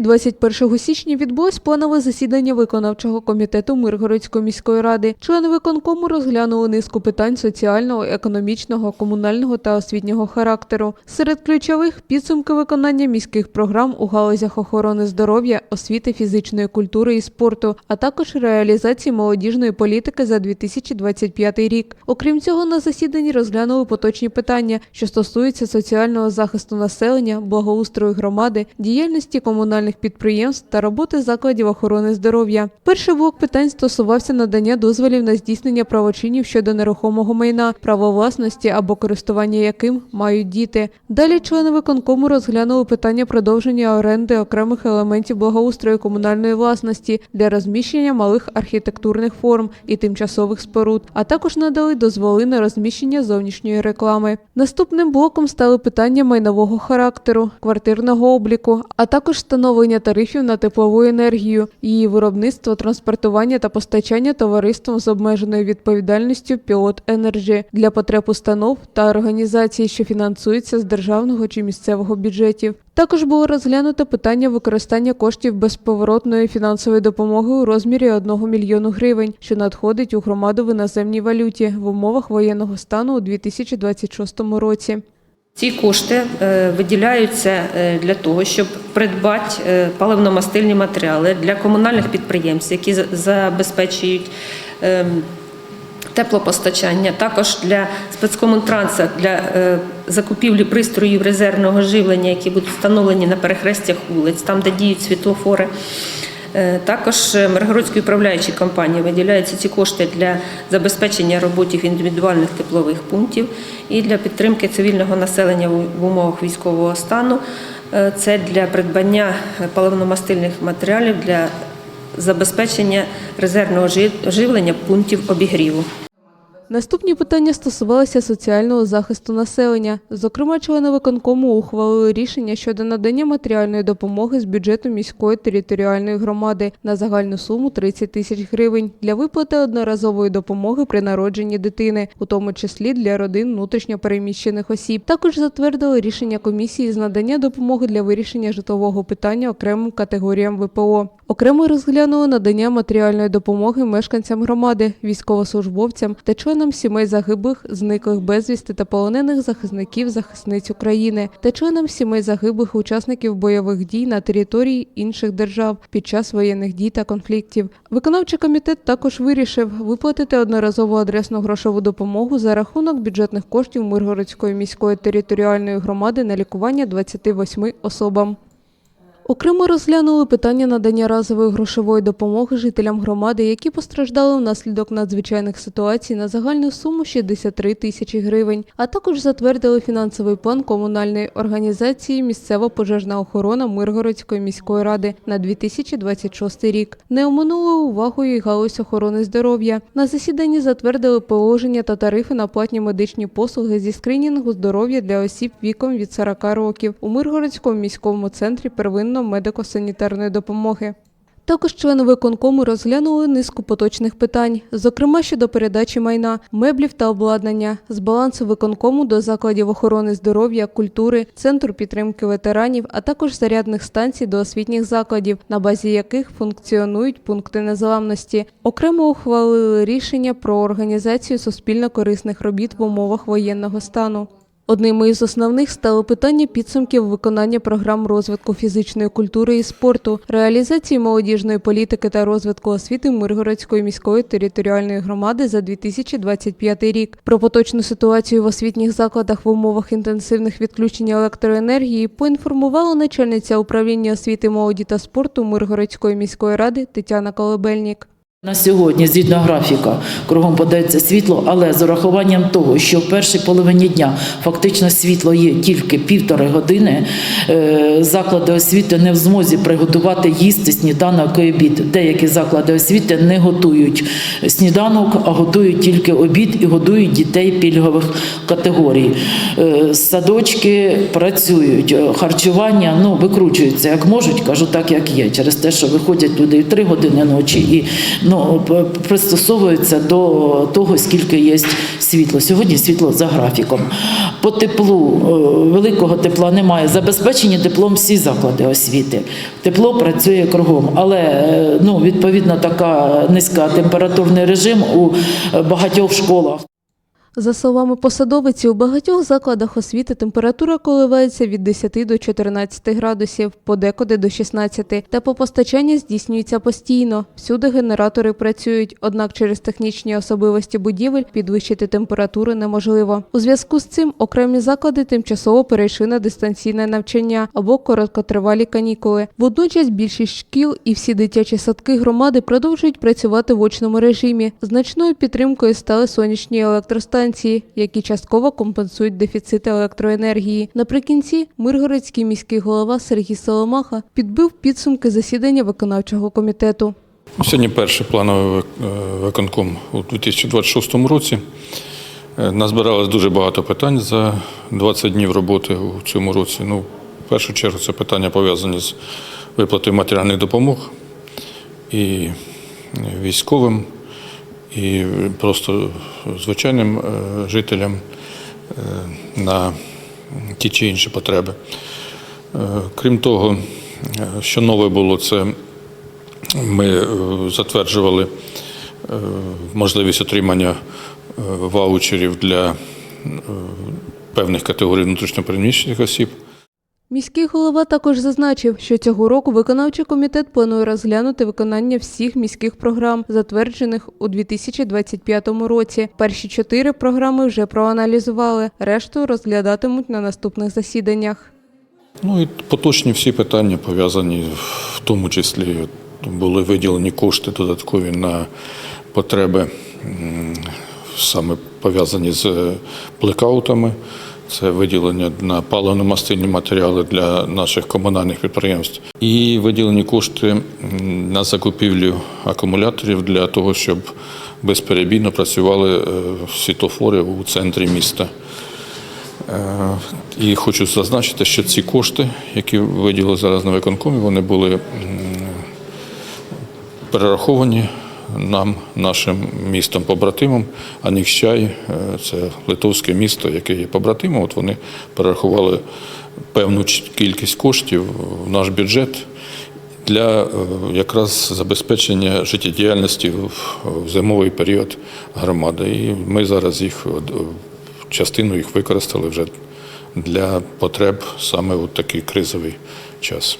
Миргороді 21 січня відбулось планове засідання виконавчого комітету Миргородської міської ради. Члени виконкому розглянули низку питань соціального, економічного, комунального та освітнього характеру. Серед ключових підсумки виконання міських програм у галузях охорони здоров'я, освіти, фізичної культури і спорту, а також реалізації молодіжної політики за 2025 рік. Окрім цього, на засіданні розглянули поточні питання, що стосуються соціального захисту населення, благоустрою громади, діяльності комунальних підприємств та роботи закладів охорони здоров'я. Перший блок питань стосувався надання дозволів на здійснення правочинів щодо нерухомого майна, право власності або користування яким мають діти. Далі члени виконкому розглянули питання продовження оренди окремих елементів благоустрою комунальної власності для розміщення малих архітектурних форм і тимчасових споруд, а також надали дозволи на розміщення зовнішньої реклами. Наступним блоком стали питання майнового характеру, квартирного обліку, а також встановлення тарифів на теплову енергію, її виробництво, транспортування та постачання товариством з обмеженою відповідальністю Пілот Енерджі для потреб установ та організацій, що фінансуються з державного чи місцевого бюджетів. Також було розглянуто питання використання коштів безповоротної фінансової допомоги у розмірі 1 мільйону гривень, що надходить у громаду в іноземній валюті в умовах воєнного стану у 2026 році. Ці кошти е, виділяються е, для того, щоб придбати е, паливно-мастильні матеріали для комунальних підприємств, які забезпечують ем, теплопостачання, також для спецкомунтранса для закупівлі пристроїв резервного живлення, які будуть встановлені на перехрестях вулиць, там, де діють світлофори. Е, Також е, Миргородській управляючій компанії виділяються ці кошти для забезпечення роботів індивідуальних теплових пунктів і для підтримки цивільного населення в умовах військового стану. Е, Це для придбання паливно-мастильних матеріалів для забезпечення резервного живлення пунктів обігріву. Наступні питання стосувалися соціального захисту населення. Зокрема, члени виконкому ухвалили рішення щодо надання матеріальної допомоги з бюджету міської територіальної громади на загальну суму 30 тисяч гривень для виплати одноразової допомоги при народженні дитини, у тому числі для родин внутрішньопереміщених осіб. Також затвердили рішення комісії з надання допомоги для вирішення житлового питання окремим категоріям ВПО. Окремо розглянули надання матеріальної допомоги мешканцям громади, військовослужбовцям та членам сімей загиблих, зниклих безвісти та полонених захисників захисниць України та членам сімей загиблих учасників бойових дій на території інших держав під час воєнних дій та конфліктів. Виконавчий комітет також вирішив виплатити одноразову адресну грошову допомогу за рахунок бюджетних коштів Миргородської міської територіальної громади на лікування 28 особам. Окремо розглянули питання надання разової грошової допомоги жителям громади, які постраждали внаслідок надзвичайних ситуацій на загальну суму 63 тисячі гривень, а також затвердили фінансовий план комунальної організації Місцева пожежна охорона Миргородської міської ради на 2026 рік. Не оминули увагою і галузь охорони здоров'я. На засіданні затвердили положення та тарифи на платні медичні послуги зі скринінгу здоров'я для осіб віком від 40 років у Миргородському міському центрі первинно медико-санітарної допомоги. Також члени виконкому розглянули низку поточних питань, зокрема щодо передачі майна, меблів та обладнання з балансу виконкому до закладів охорони здоров'я, культури, центру підтримки ветеранів, а також зарядних станцій до освітніх закладів, на базі яких функціонують пункти незламності. Окремо ухвалили рішення про організацію суспільно корисних робіт в умовах воєнного стану. Одним із основних стало питання підсумків виконання програм розвитку фізичної культури і спорту, реалізації молодіжної політики та розвитку освіти Миргородської міської територіальної громади за 2025 рік. Про поточну ситуацію в освітніх закладах в умовах інтенсивних відключень електроенергії поінформувала начальниця управління освіти, молоді та спорту Миргородської міської ради Тетяна Колебельнік. На сьогодні, згідно графіка, кругом подається світло, але з урахуванням того, що в першій половині дня фактично світло є тільки півтори години, е, заклади освіти не в змозі приготувати їсти сніданок і обід. Деякі заклади освіти не готують сніданок, а готують тільки обід і годують дітей пільгових категорій. Е, Садочки працюють, е, харчування ну, викручуються як можуть, кажу так, як є, через те, що виходять люди і три години ночі і ну, пристосовуються до того, скільки є світло. Сьогодні світло за графіком. По теплу е, великого тепла немає. Забезпечені теплом всі заклади освіти. Тепло працює кругом, але е, ну, відповідно така низька температурний режим у е, багатьох школах. За словами посадовиці, у багатьох закладах освіти температура коливається від 10 до 14 градусів, подекуди до 16, та по постачанні здійснюється постійно. Всюди генератори працюють, однак через технічні особливості будівель підвищити температуру неможливо. У зв'язку з цим окремі заклади тимчасово перейшли на дистанційне навчання або короткотривалі канікули. Водночас більшість шкіл і всі дитячі садки громади продовжують працювати в очному режимі. Значною підтримкою стали сонячні електростанції, які частково компенсують дефіцит електроенергії. Наприкінці Миргородський міський голова Сергій Соломаха підбив підсумки засідання виконавчого комітету. Сьогодні перший плановий е, виконком у 2026 році. Е, Назбиралось дуже багато питань за 20 днів роботи у цьому році. Ну, в першу чергу це питання пов'язані з виплатою матеріальних допомог і військовим, і просто звичайним е, жителям е, на ті чи інші потреби. Е, Крім того, що нове було, це ми затверджували можливість отримання ваучерів для певних категорій внутрішньопереміщених осіб. Міський голова також зазначив, що цього року виконавчий комітет планує розглянути виконання всіх міських програм, затверджених у 2025 році. Перші чотири програми вже проаналізували, решту розглядатимуть на наступних засіданнях. Ну і поточні всі питання пов'язані, в тому числі були виділені кошти додаткові на потреби саме пов'язані з е, блекаутами. Це виділення на паливно-мастильні матеріали для наших комунальних підприємств. І виділені кошти на закупівлю акумуляторів для того, щоб безперебійно працювали е, світлофори у центрі міста. Е, І хочу зазначити, що ці кошти, які виділили зараз на виконкомі, вони були перераховані нам, нашим містом побратимам. Анікщай е, це литовське місто, яке є побратимом. От вони перерахували певну кількість коштів в наш бюджет для е, якраз забезпечення життєдіяльності в в зимовий період громади. І ми зараз їх е, частину їх використали вже для потреб саме у такий кризовий час.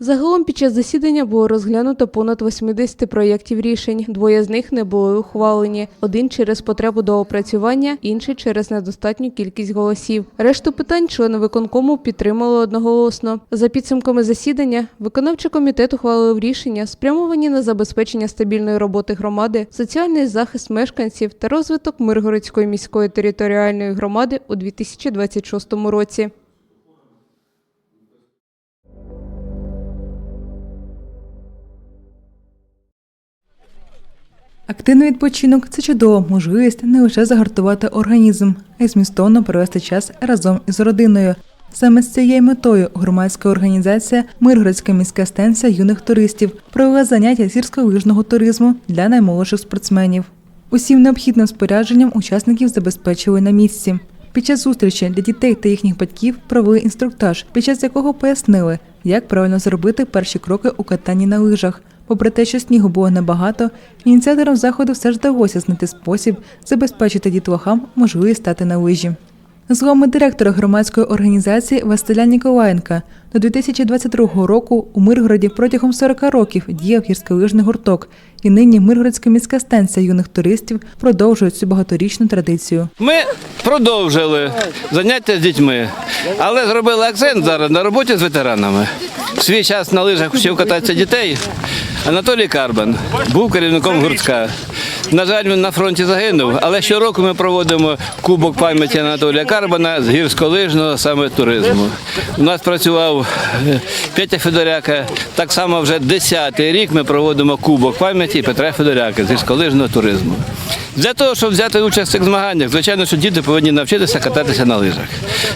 Загалом під час засідання було розглянуто понад 80 проєктів рішень. Двоє з них не були ухвалені. Один через потребу до опрацювання, інший через недостатню кількість голосів. Решту питань члени виконкому підтримали одноголосно. За підсумками засідання, виконавчий комітет ухвалив рішення, спрямовані на забезпечення стабільної роботи громади, соціальний захист мешканців та розвиток Миргородської міської територіальної громади у 2026 році. Активний відпочинок це чудова можливість не лише загартувати організм, а й змістовно провести час разом із родиною. Саме з цією метою громадська організація Миргородська міська станція юних туристів провела заняття з гірськолижного туризму для наймолодших спортсменів. Усім необхідним спорядженням учасників забезпечили на місці. Під час зустрічі для дітей та їхніх батьків провели інструктаж, під час якого пояснили, як правильно зробити перші кроки у катанні на лижах. Попри те, що снігу було небагато, ініціаторам заходу все ж вдалося знайти спосіб забезпечити дітлахам можливість стати на лижі. Словами директора громадської організації Василя Ніколаєнка, до 2022 року у Миргороді протягом 40 років діяв гірськолижний гурток, і нині Миргородська міська станція юних туристів продовжує цю багаторічну традицію. Ми продовжили заняття з дітьми, але зробили акцент зараз на роботі з ветеранами. В свій час на лижах вчив кататися дітей, Анатолій Карбан був керівником гуртка. На жаль, він на фронті загинув, але щороку ми проводимо кубок пам'яті Анатолія Карбана з гірськолижного саме туризму. У нас працював е, Петя Федоряка. Так само вже 10-й рік ми проводимо кубок пам'яті Петра Федоряка з гірськолижного туризму. Для того, щоб взяти участь в цих змаганнях, звичайно, що діти повинні навчитися кататися на лижах.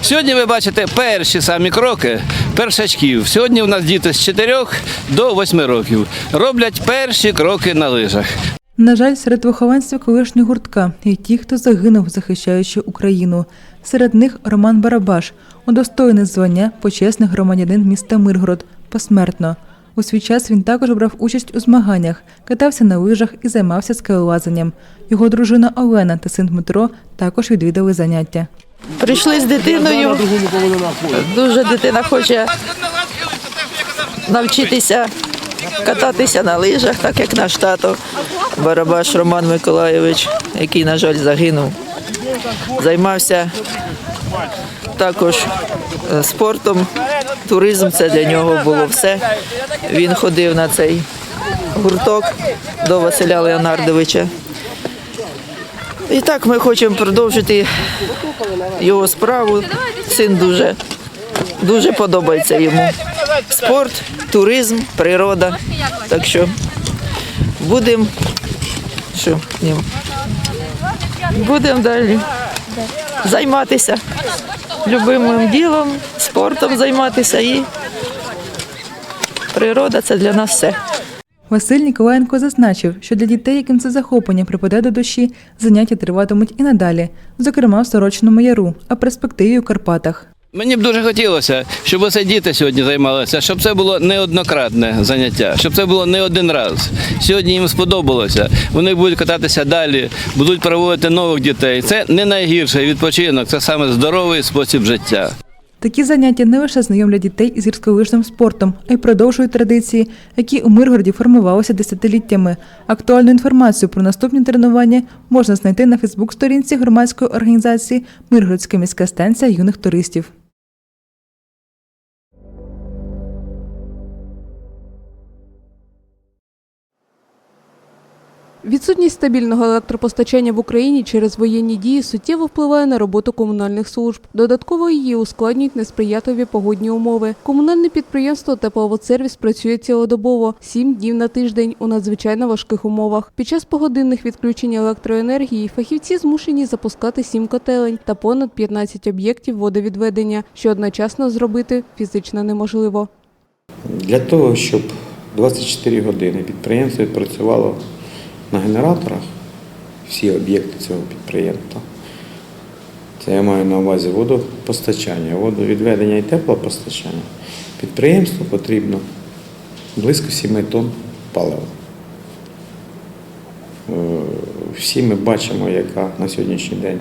Сьогодні ви бачите перші самі кроки першачків. Сьогодні у нас діти з 4 до 8 років роблять перші кроки на лижах. На жаль, серед вихованців колишнього гуртка є ті, хто загинув, захищаючи Україну. Серед них Роман Барабаш, удостоєний звання почесний громадянин міста Миргород, посмертно. У свій час він також брав участь у змаганнях, катався на лижах і займався скелелазанням. Його дружина Олена та син Дмитро також відвідали заняття. Прийшли з дитиною. Дуже дитина хоче навчитися кататися на лижах, так як наш тато Барабаш Роман Миколайович, який, на жаль, загинув. Займався також е, спортом, туризм це для нього було все. Він ходив на цей гурток до Василя Леонардовича. І так ми хочемо продовжити його справу. Син дуже, дуже подобається йому. Спорт, туризм, природа. Так що будемо що, будемо далі займатися любимим ділом, спортом займатися і природа це для нас все. Василь Ніколаєнко зазначив, що для дітей, яким це захоплення припаде до душі, заняття триватимуть і надалі, зокрема в Сорочному яру, а перспективі у Карпатах. Мені б дуже хотілося, щоб оце діти сьогодні займалися, щоб це було неоднократне заняття, щоб це було не один раз. Сьогодні їм сподобалося. Вони будуть кататися далі, будуть проводити нових дітей. Це не найгірший відпочинок, це саме здоровий спосіб життя. Такі заняття не лише знайомлять дітей із гірськолижним спортом, а й продовжують традиції, які у Миргороді формувалися десятиліттями. Актуальну інформацію про наступні тренування можна знайти на Фейсбук-сторінці громадської організації Миргородська міська станція юних туристів. Відсутність стабільного електропостачання в Україні через воєнні дії суттєво впливає на роботу комунальних служб. Додатково її ускладнюють несприятливі погодні умови. Комунальне підприємство Тепловодсервіс працює цілодобово, сім днів на тиждень у надзвичайно важких умовах. Під час погодинних відключень електроенергії фахівці змушені запускати сім котелень та понад 15 об'єктів водовідведення, що одночасно зробити фізично неможливо. Для того, щоб 24 години підприємство відпрацювало на генераторах, всі об'єкти цього підприємства, це я маю на увазі водопостачання, водовідведення і теплопостачання, підприємству потрібно близько 7 тонн палива. Е, Всі ми бачимо, яка на сьогоднішній день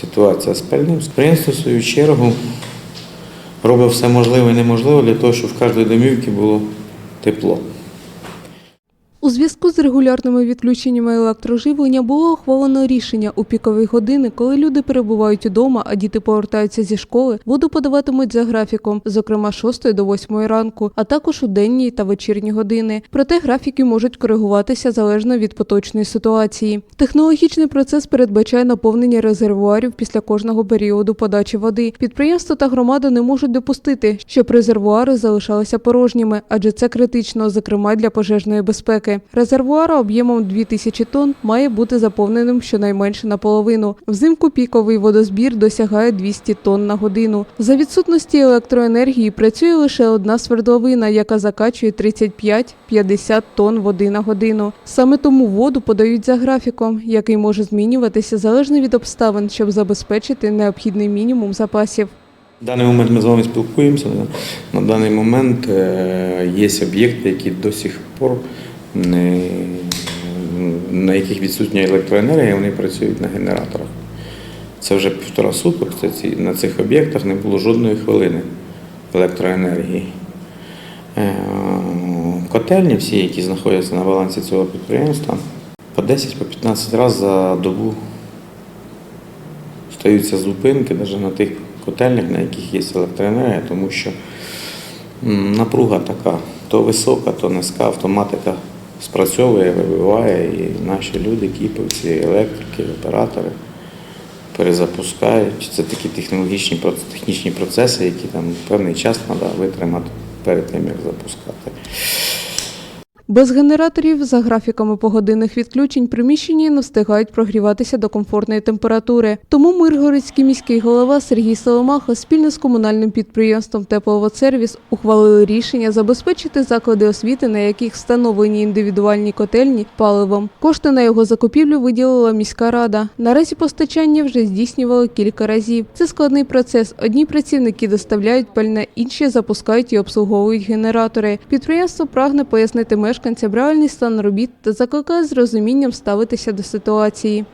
ситуація з пальним. Підприємство, в свою чергу, робить все можливе і неможливе для того, щоб в кожній домівці було тепло. У зв'язку з регулярними відключеннями електроживлення було ухвалено рішення у пікові години, коли люди перебувають удома, а діти повертаються зі школи, воду подаватимуть за графіком, зокрема з 6 до 8 ранку, а також у денні та вечірні години. Проте графіки можуть коригуватися залежно від поточної ситуації. Технологічний процес передбачає наповнення резервуарів після кожного періоду подачі води. Підприємства та громада не можуть допустити, щоб резервуари залишалися порожніми, адже це критично, зокрема для пожежної безпеки. Резервуар об'ємом 2000 тонн має бути заповненим щонайменше наполовину. Взимку піковий водозбір досягає 200 тонн на годину. За відсутності електроенергії працює лише одна свердловина, яка закачує 35-50 тонн води на годину. Саме тому воду подають за графіком, який може змінюватися залежно від обставин, щоб забезпечити необхідний мінімум запасів. В даний момент ми з вами спілкуємося. На даний момент е, є об'єкти, які до сих пор на яких відсутня електроенергія, вони працюють на генераторах. Це вже півтора суток. На цих об'єктах не було жодної хвилини електроенергії. Е, Котельні, всі, які знаходяться на балансі цього підприємства, по 10-15 разів за добу стаються зупинки навіть на тих котельнях, на яких є електроенергія, тому що напруга така то висока, то низька, автоматика спрацьовує, вибиває, і наші люди, кіпівці, електрики, оператори перезапускають. Це такі технологічні технічні процеси, які там певний час треба витримати перед тим, як запускати. Без генераторів за графіками погодинних відключень приміщення не встигають прогріватися до комфортної температури. Тому Миргородський міський голова Сергій Соломаха спільно з комунальним підприємством Тепловодсервіс ухвалили рішення забезпечити заклади освіти, на яких встановлені індивідуальні котельні паливом. Кошти на його закупівлю виділила міська рада. Наразі постачання вже здійснювали кілька разів. Це складний процес. Одні працівники доставляють пальне, інші запускають і обслуговують генератори. Підприємство прагне пояснити мешканцям реальний стан робіт та закликає з розумінням ставитися до ситуації.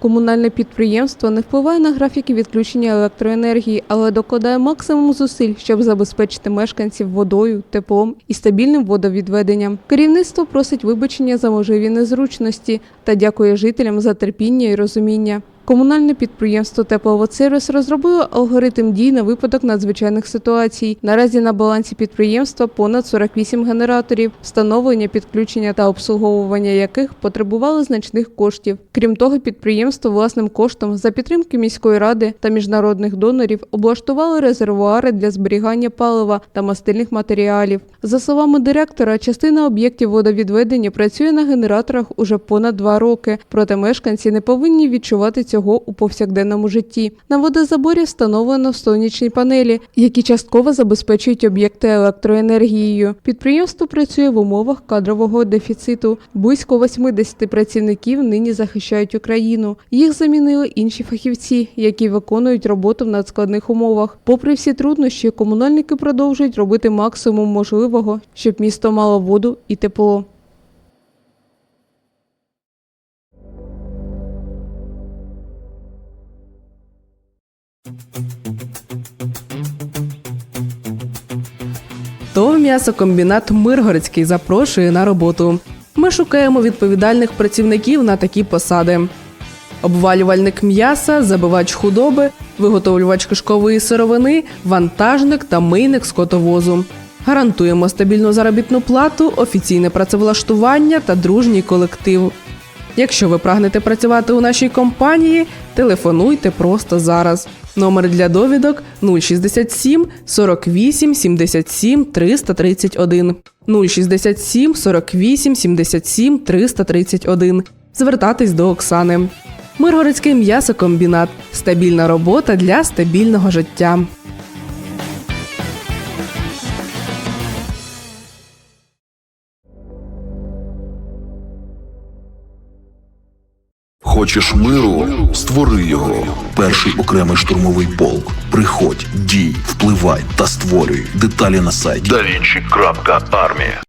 Комунальне підприємство не впливає на графіки відключення електроенергії, але докладає максимум зусиль, щоб забезпечити мешканців водою, теплом і стабільним водовідведенням. Керівництво просить вибачення за можливі незручності та дякує жителям за терпіння і розуміння. Комунальне підприємство Тепловодсервіс розробило алгоритм дій на випадок надзвичайних ситуацій. Наразі на балансі підприємства понад 48 генераторів, встановлення, підключення та обслуговування яких потребували значних коштів. Крім того, підприємство власним коштом за підтримки міської ради та міжнародних донорів облаштувало резервуари для зберігання палива та мастильних матеріалів. За словами директора, частина об'єктів водовідведення працює на генераторах уже понад два роки. Проте мешканці не повинні відчувати цього у повсякденному житті. На водозаборі встановлено сонячні панелі, які частково забезпечують об'єкти електроенергією. Підприємство працює в умовах кадрового дефіциту. Близько 80 працівників нині захищають Україну. Їх замінили інші фахівці, які виконують роботу в надскладних умовах. Попри всі труднощі, комунальники продовжують робити максимум можливого, щоб місто мало воду і тепло. ТОВ м'ясокомбінат Миргородський запрошує на роботу. Ми шукаємо відповідальних працівників на такі посади: обвалювальник м'яса, забивач худоби, виготовлювач кишкової сировини, вантажник та мийник скотовозу. Гарантуємо стабільну заробітну плату, офіційне працевлаштування та дружній колектив. Якщо ви прагнете працювати у нашій компанії, телефонуйте просто зараз. Номер для довідок 067 48 77 331. 067 48 77 331. Звертатись до Оксани. Миргородський м'ясокомбінат. Стабільна робота для стабільного життя. Хочеш миру? Створи його. Перший окремий штурмовий полк. Приходь, дій, впливай та створюй. Деталі на сайті davinci.armia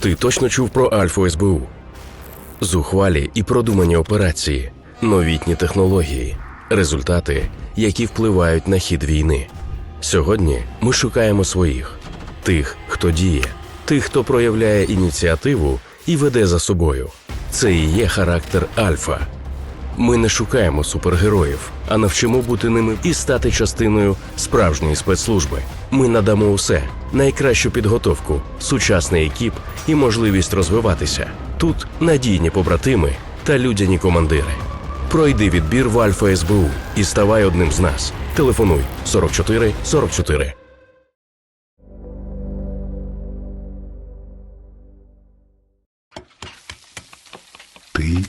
Ти точно чув про Альфу СБУ? Зухвалі і продумані операції, новітні технології, результати, які впливають на хід війни. Сьогодні ми шукаємо своїх тих, хто діє, тих, хто проявляє ініціативу і веде за собою. Це і є характер Альфа. Ми не шукаємо супергероїв, а навчимо бути ними і стати частиною справжньої спецслужби. Ми надамо усе найкращу підготовку, сучасний екіп і можливість розвиватися. Тут надійні побратими та людяні командири. Пройди відбір в Альфа СБУ і ставай одним з нас. Телефонуй 44 44.